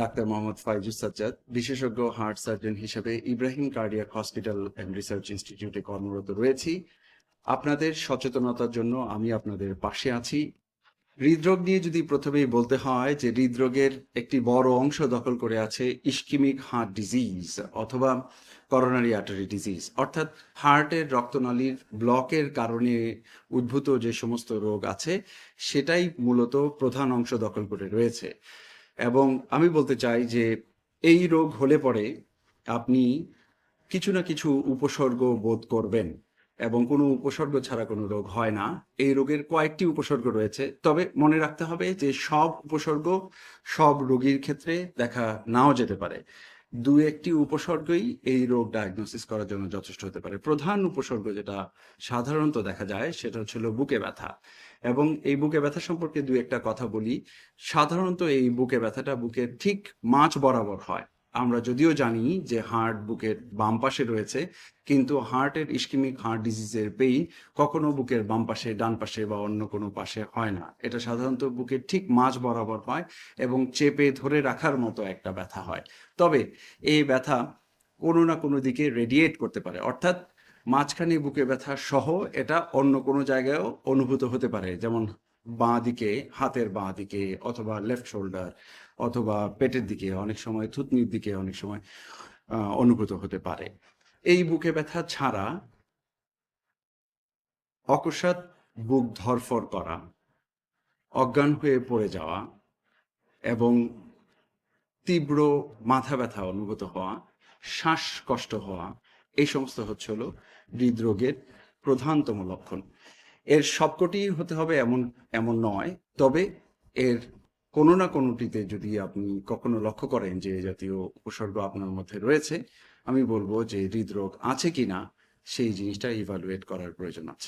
Doctor Mohammad Faizus Sajjad, বিশেষজ্ঞ heart surgeon হিসেবে Ibrahim cardiac hospital and research ইনস্টিটিউটে কর্মরত রয়েছি। আপনাদের সচেতনতার জন্য আমি আপনাদের পাশে আছি। হৃদরোগ নিয়ে যদি প্রথমেই বলতে হয় যে হৃদরোগের একটি বড় অংশ দখল করে আছে ইস্কিমিক হার্ট ডিজিজ অথবা করোনারি আর্টারি ডিজিজ। অর্থাৎ হার্টের রক্তনালীর ব্লকের কারণে উদ্ভূত যে সমস্ত রোগ আছে, সেটাই মূলত প্রধান অংশ দখল করে রয়েছে। এবং আমি বলতে চাই যে এই রোগ হলে পরে আপনি কিছু না কিছু উপসর্গ বোধ করবেন এবং কোনো উপসর্গ ছাড়া কোনো রোগ হয় না। এই রোগের কয়েকটি উপসর্গ রয়েছে। তবে মনে রাখতে হবে যে সব উপসর্গ সব রোগীর ক্ষেত্রে দেখা নাও যেতে পারে। দু একটি উপসর্গই এই রোগ ডায়াগনোসিস করার জন্য যথেষ্ট হতে পারে। প্রধান উপসর্গ যেটা সাধারণত দেখা যায়, সেটা হচ্ছিল বুকে ব্যথা। এবং এই বুকে ব্যথা সম্পর্কে দু একটা কথা বলি। সাধারণত এই বুকে ব্যথাটা বুকের ঠিক মাছ বরাবর হয়। আমরা যদিও জানি যে হার্ট বুকের বাম পাশে রয়েছে, কিন্তু হার্টের ইস্কিমিক হার্ট ডিজিজের পেইন কখনো বুকের বাম পাশে, ডান পাশে বা অন্য কোনো পাশে হয় না। এটা সাধারণত বুকের ঠিক মাঝ বরাবর হয় এবং চেপে ধরে রাখার মতো একটা ব্যথা হয়। তবে এই ব্যথা কোনো না কোনো দিকে রেডিয়েট করতে পারে। অর্থাৎ মাঝখানে বুকে ব্যথা সহ এটা অন্য কোনো জায়গায়ও অনুভূত হতে পারে। যেমন বাঁ দিকে হাতের বাঁ দিকে অথবা লেফট শোল্ডার অথবা পেটের দিকে অনেক সময়, থুতনির দিকে অনেক সময় অনুভূত হতে পারে। এই বুকে ব্যথা ছাড়া অকস্মাৎ বুক ধরফর করা, অজ্ঞান হয়ে পড়ে যাওয়া এবং তীব্র মাথা ব্যথা অনুভূত হওয়া, শ্বাসকষ্ট হওয়া, এই সমস্ত হচ্ছে হলো হৃদরোগের প্রধানতম লক্ষণ। এর সবকটি হতে হবে এমন এমন নয়। তবে এর কোনো না কোনোটিতে যদি আপনি কখনো লক্ষ্য করেন যে জাতীয় উপসর্গ আপনার মধ্যে রয়েছে, আমি বলব যে হৃদরোগ আছে কি না সেই জিনিসটা ইভালুয়েট করার প্রয়োজন আছে।